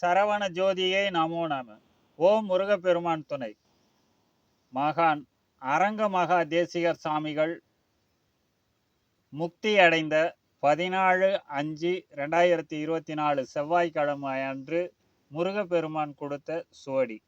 சரவண ஜோதியை நமோ நம. ஓம் முருகப்பெருமான் துணை. மகான் அரங்க மகா தேசிகர் சாமிகள் முக்தி அடைந்த பதினாலு அஞ்சு ரெண்டாயிரத்தி இருபத்தி நாலு செவ்வாய்க்கிழமை அன்று முருகப்பெருமான் கொடுத்த சுவடி.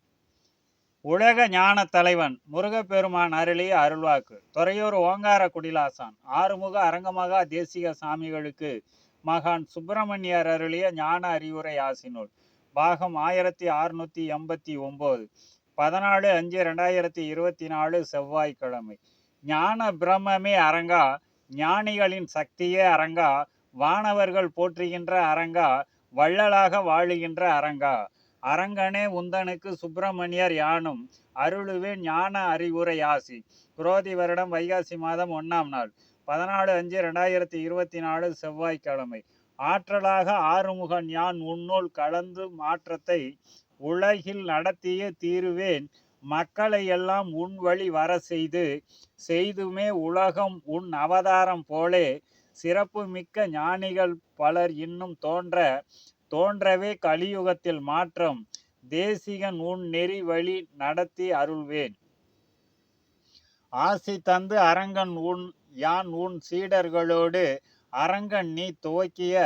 உலக ஞான தலைவன் முருகப்பெருமான் அருளிய அருள்வாக்கு. துறையூர் ஓங்கார குடிலாசான். ஆறுமுக அரங்கமகா தேசிக சாமிகளுக்கு மகான் சுப்பிரமணியர் அருளிய ஞான அறிவுரை ஆசினூல் பாகம் ஆயிரத்தி ஆறுநூத்தி எண்பத்தி ஒன்பது பதினாலு அஞ்சு ரெண்டாயிரத்தி இருபத்தி நாலு செவ்வாய்க்கிழமை. ஞான பிரம்மமே அரங்கா ஞானிகளின் சக்தியே அரங்கா வானவர்கள் போற்றுகின்ற அரங்கா வள்ளலாக வாழுகின்ற அரங்கா. அரங்கனே உந்தனுக்கு சுப்பிரமணியர் யானும் அருளுவே ஞான அறிவுரை ஆசி. குரோதி வருடம் வைகாசி மாதம் ஒன்றாம் நாள். பதினாலு அஞ்சு ரெண்டாயிரத்தி இருபத்தி நாலு செவ்வாய்க்கிழமை. ஆற்றலாக ஆறுமுகன் யான் உன்னுள் கலந்து மாற்றத்தை உலகில் நடத்தியே தீருவேன். மக்களை எல்லாம் உன் வழி வர செய்து செய்துமே உலகம் உன் அவதாரம் போலே. சிறப்பு மிக்க ஞானிகள் பலர் இன்னும் தோன்ற தோன்றவே கலியுகத்தில் மாற்றம். தேசிகன் உன் நெறி வழி நடத்தி அருள்வேன். ஆசி தந்து அரங்கன் உன் யான் உன் சீடர்களோடு அரங்கன் நீ துவக்கிய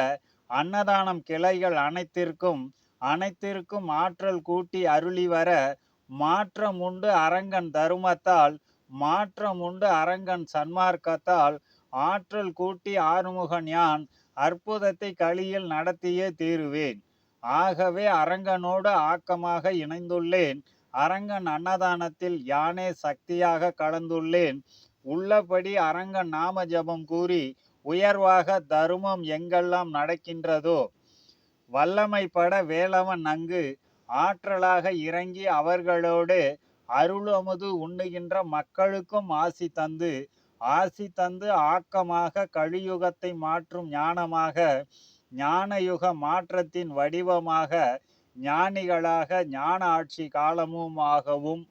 அன்னதானம் கிளைகள் அனைத்திற்கும் அனைத்திற்கும் ஆற்றல் கூட்டி அருளி வர மாற்றம் உண்டு அரங்கன் தருமத்தால் மாற்றம் உண்டு அரங்கன் சன்மார்க்கத்தால் ஆற்றல் கூட்டி ஆறுமுகன் யான் அற்புதத்தை களியில் நடத்தியே தீருவேன். ஆகவே அரங்கனோடு ஆக்கமாக இணைந்துள்ளேன். அரங்கன் அன்னதானத்தில் யானே சக்தியாக கலந்துள்ளேன். உள்ளபடி அரங்கன் நாம ஜபம் கூறி உயர்வாக தருமம் எங்கெல்லாம் நடக்கின்றதோ வல்லமைப்பட வேலவன் அங்கு ஆற்றலாக இறங்கி அவர்களோடு அருளமுது உண்ணுகின்ற மக்களுக்கும் ஆசி தந்து ஆசி தந்து ஆக்கமாக கலியுகத்தை மாற்றும் ஞானமாக ஞானயுக மாற்றத்தின் வடிவமாக ஞானிகளாக ஞான ஆட்சி காலமுமாகவும்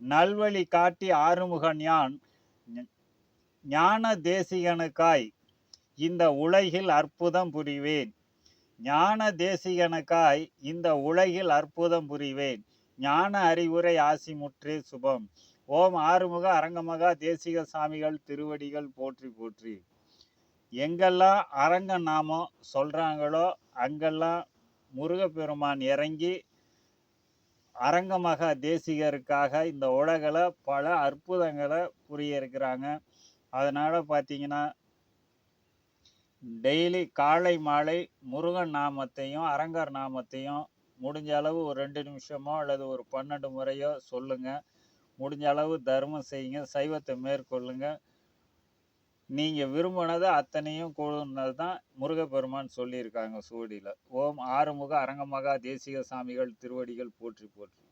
நல்வழி காட்டி ஆறுமுகன் யான் ஞான தேசிகனுக்காய் இந்த உலகில் அற்புதம் புரிவேன். ஞான தேசிகனுக்காய் இந்த உலகில் அற்புதம் புரிவேன். ஞான அறிவுரை ஆசி முற்றே சுபம். ஓம் ஆறுமுக அரங்கமகா தேசிக சாமிகள் திருவடிகள் போற்றி போற்றி. எங்கெல்லாம் அரங்க நாமம் சொல்கிறாங்களோ அங்கெல்லாம் முருகப்பெருமான் இறங்கி அரங்கமகா தேசிகருக்காக இந்த உலகில் பல அற்புதங்களை புரிய இருக்கிறாங்க. அதனால் பார்த்தீங்கன்னா டெய்லி காலை மாலை முருகன் நாமத்தையும் அரங்கர் நாமத்தையும் முடிஞ்ச அளவு ஒரு ரெண்டு நிமிஷமோ அல்லது ஒரு பன்னெண்டு முறையோ சொல்லுங்கள் முடிஞ்ச அளவு தர்மம் செய்யுங்க சைவத்தை மேற்கொள்ளுங்க. நீங்கள் விரும்பினதை அத்தனையும் கூடுனது தான் முருகப்பெருமான் சொல்லியிருக்காங்க சூடியில். ஓம் ஆறுமுக அரங்கமகா தேசிக சாமிகள் திருவடிகள் போற்றி போற்றி.